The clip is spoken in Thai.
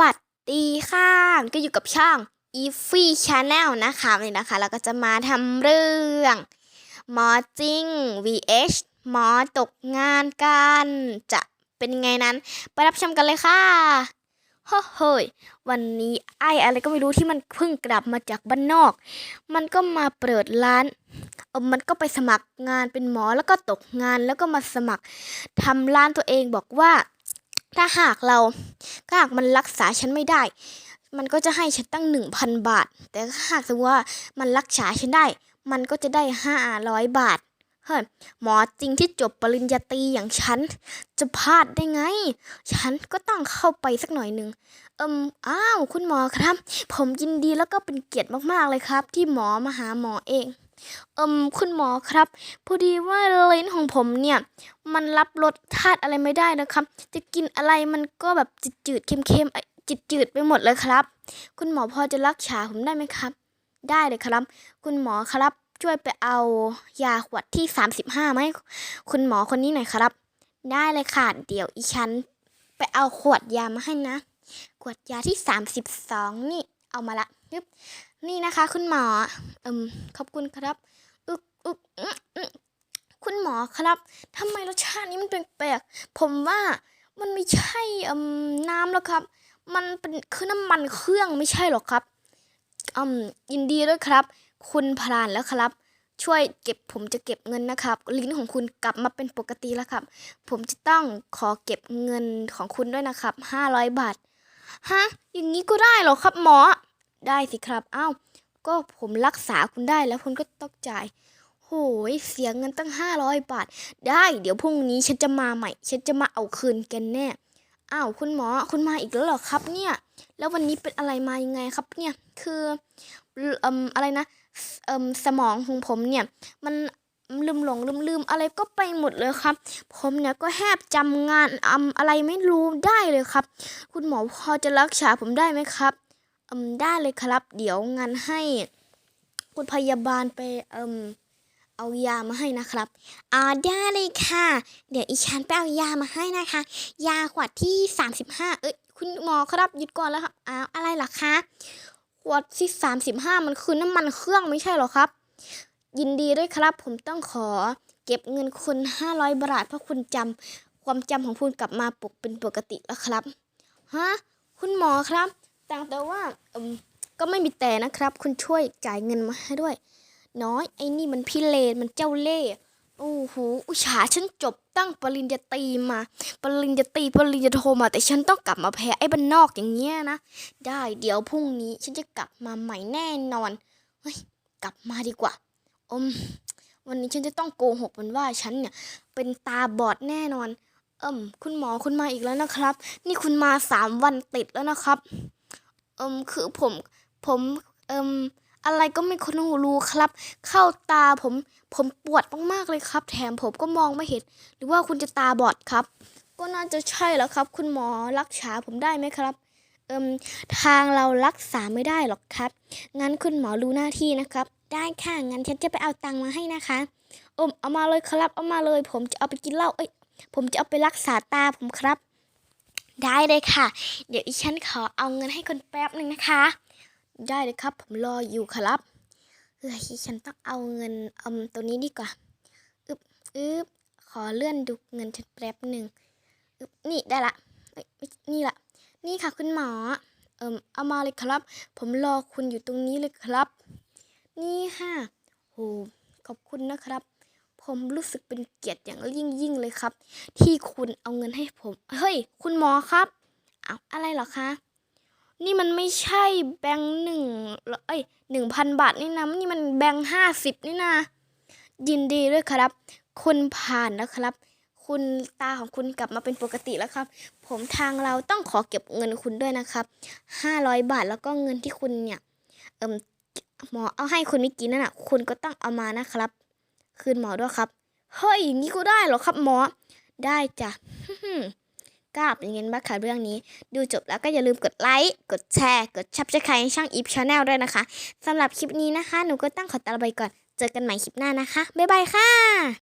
วัสดีค่ะ ก็อยู่กับช่อง e f y Channel นะคะวันนี้นะคะ เราก็จะมาทำเรื่องหมอจริง vs หมอตกงานกัน จะเป็นยังไงนั้น ไปรับชมกันเลยค่ะโฮ้เฮ้ยวันนี้ไอ้อะไรก็ไม่รู้ที่มันเพิ่งกลับมาจากบ้านนอก มันก็มาเปิดร้านเออมันก็ไปสมัครงานเป็นหมอแล้วก็ตกงานแล้วก็มาสมัครทำร้านตัวเองบอกว่า ถ้าหากเราถ้าหากมันรักษาฉันไม่ได้ มันก็จะให้ฉันตั้งหนึ่งพันบาท แต่ถ้าหากสมมติว่ามันรักษาฉันได้ มันก็จะได้ห้าร้อยบาท เฮ้ยหมอจริงที่จบปริญญาตรีอย่างฉัน จะพลาดได้ไง ฉันก็ต้องเข้าไปสักหน่อยหนึ่งเอิมอ้าว คุณหมอครับ ผมยินดีแล้วก็เป็นเกียรติมากๆเลยครับ ที่หมอมาหาหมอเอง เอิมคุณหมอครับ พอดีว่าเลนของผมเนี่ย มันรับรสชาติอะไรไม่ได้นะครับ จะกินอะไรมันก็แบบจืดๆเค็มๆเอ้ยจืดไปหมดเลยครับ คุณหมอพอจะรักษาผมได้ไหมครับ ได้เลยครับ คุณหมอครับช่วยไปเอายาขวดที่ 35มาให้คุณหมอคนนี้หน่อยครับ ได้เลยค่ะ เดี๋ยวอีฉันไปเอาขวดยามาให้นะ ขวดยาที่ 32 นี่เอามาละยึบ นี่นะคะคุณหมอเอิมขอบคุณครับอึกอึกคุณหมอครับทำไมรสชาตินี้มันแปลกๆผมว่ามันไม่ใช่เอิมน้ำแล้วครับ มันเป็นคือน้ำมันเครื่องไม่ใช่หรอกครับอืมยินดีด้วยครับ คุณพลานแล้วครับ ช่วยเก็บผมจะเก็บเงินนะครับ ลิ้นของคุณกลับมาเป็นปกติแล้วครับ ผมจะต้องขอเก็บเงินของคุณด้วยนะครับห้าร้อยบาทฮะอย่างนี้ก็ได้หรอครับหมอ ได้สิครับเอ้า ก็ผมรักษาคุณได้แล้วคุณก็ต้องจ่าย โหยเสียเงินตั้งห้าร้อยบาท ได้ เดี๋ยวพรุ่งนี้ฉันจะมาใหม่ ฉันจะมาเอาคืนแกันแน่อ้าวคุณหมอคุณมาอีกแล้วเหรอครับเนี่ย แล้ววันนี้เป็นอะไรมายังไงครับเนี่ย คือเอ่มอะไรนะเอ่มสมองของผมเนี่ย มันลืมหลงลืมลืมอะไรก็ไปหมดเลยครับ ผมเนี่ยก็แทบจำงานอำอะไรไม่รู้ได้เลยครับ คุณหมอพอจะรักษาผมได้ไหมครับ อืมได้เลยครับ เดี๋ยวงานให้คุณพยาบาลไปเอ่มเอายามาให้นะครับอ่าได้เลยค่ะ เดี๋ยวอีฉันไปเอายามาให้นะคะ ยาขวดที่ 35 เอ้ยคุณหมอครับหยุดก่อนแล้วครับอ้าวอะไรล่ะคะขวดที่ 35 มันคือน้ำมันเครื่องไม่ใช่หรอครับ ยินดีด้วยครับ ผมต้องขอเก็บเงินคุณ 500 บาทเพราะคุณจำความจำของคุณกลับมาปกเป็นปกติแล้วครับฮะคุณหมอครับ ต่างแต่ว่าเอืมก็ไม่มีแต่นะครับ คุณช่วยจ่ายเงินมาให้ด้วย น้อยไอ้นี่มันพิเลนมันเจ้าเล่ห์โอ้โหอุตสาฉันจบตั้งปริญญาตรีมา ปริญญาตรีปริญญาโทมา แต่ฉันต้องกลับมาแพ้ไอ้บ้านนอกอย่างเงี้ยนะ ได้เดี๋ยวพรุ่งนี้ฉันจะกลับมาใหม่แน่นอน เฮ้ย กลับมาดีกว่าอมวันนี้ฉันจะต้องโกหกมันว่าฉันเนี่ย เป็นตาบอดแน่นอน เอิมคุณหมอคุณมาอีกแล้วนะครับ นี่คุณมาสามวันติดแล้วนะครับ อิมคือผมผมเอิมอะไรก็ไม่คนรู้ครับ เข้าตาผมผมปวดมากๆเลยครับ แถมผมก็มองไม่เห็น หรือว่าคุณจะตาบอดครับ ก็น่าจะใช่แล้วครับ คุณหมอรักษาผมได้ไหมครับเอิมทางเรารักษาไม่ได้หรอกครับ งั้นคุณหมอรู้หน้าที่นะครับ ได้ค่ะ งั้นฉันจะไปเอาตังค์มาให้นะคะเอมเอามาเลยครับ เอามาเลย ผมจะเอาไปกินเหล้า เอ้ย ผมจะเอาไปรักษาตาผมครับ ได้เลยค่ะ เดี๋ยวอีฉันขอเอาเงินให้คนแป๊บหนึ่งนะคะ ได้เลยครับ ผมรออยู่ครับเฮ้ยฉันต้องเอาเงินเอาตัวนี้ดีกว่าอึบอึบขอเลื่อนดูเงินฉันแป๊บหนึ่งอึบนี่ได้ละไม่นี่ละนี่ค่ะคุณหมอ เอิมเอามาเลยครับ ผมรอคุณอยู่ตรงนี้เลยครับ นี่ค่ะโหขอบคุณนะครับ ผมรู้สึกเป็นเกียรติอย่างยิ่งยิ่งๆเลยครับ ที่คุณเอาเงินให้ผม เฮ้ย คุณหมอครับเอาอะไรหรอคะ นี่มันไม่ใช่แบงค์หนึ่งเอ้ยหนึ่งพันบาทนี่นะนี่มันแบงค์ห้าสิบนี่นะยินดีด้วยครับ คุณผ่านนะครับ คุณตาของคุณกลับมาเป็นปกติแล้วครับ ผมทางเราต้องขอเก็บเงินคุณด้วยนะครับห้าร้อยบาทแล้วก็เงินที่คุณเนี่ย เอิมหมอเอาให้คุณเมื่อกี้นั่นน่ะคุณก็ต้องเอามานะครับ คืนหมอด้วยครับ เฮ้ยอย่างนี้ก็ได้เหรอครับหมอ ได้จ้ะกล้าเป็นเงินบ้าค่ะเรื่องนี้ ดูจบแล้วก็อย่าลืมกดไลค์ กดแชร์ กดชับสไครต์ช่องอีฟชาแนลด้วยนะคะสำหรับคลิปนี้นะคะ หนูก็ตั้งขอตาลาไปก่อน เจอกันใหม่คลิปหน้านะคะ บ๊ายบายค่ะ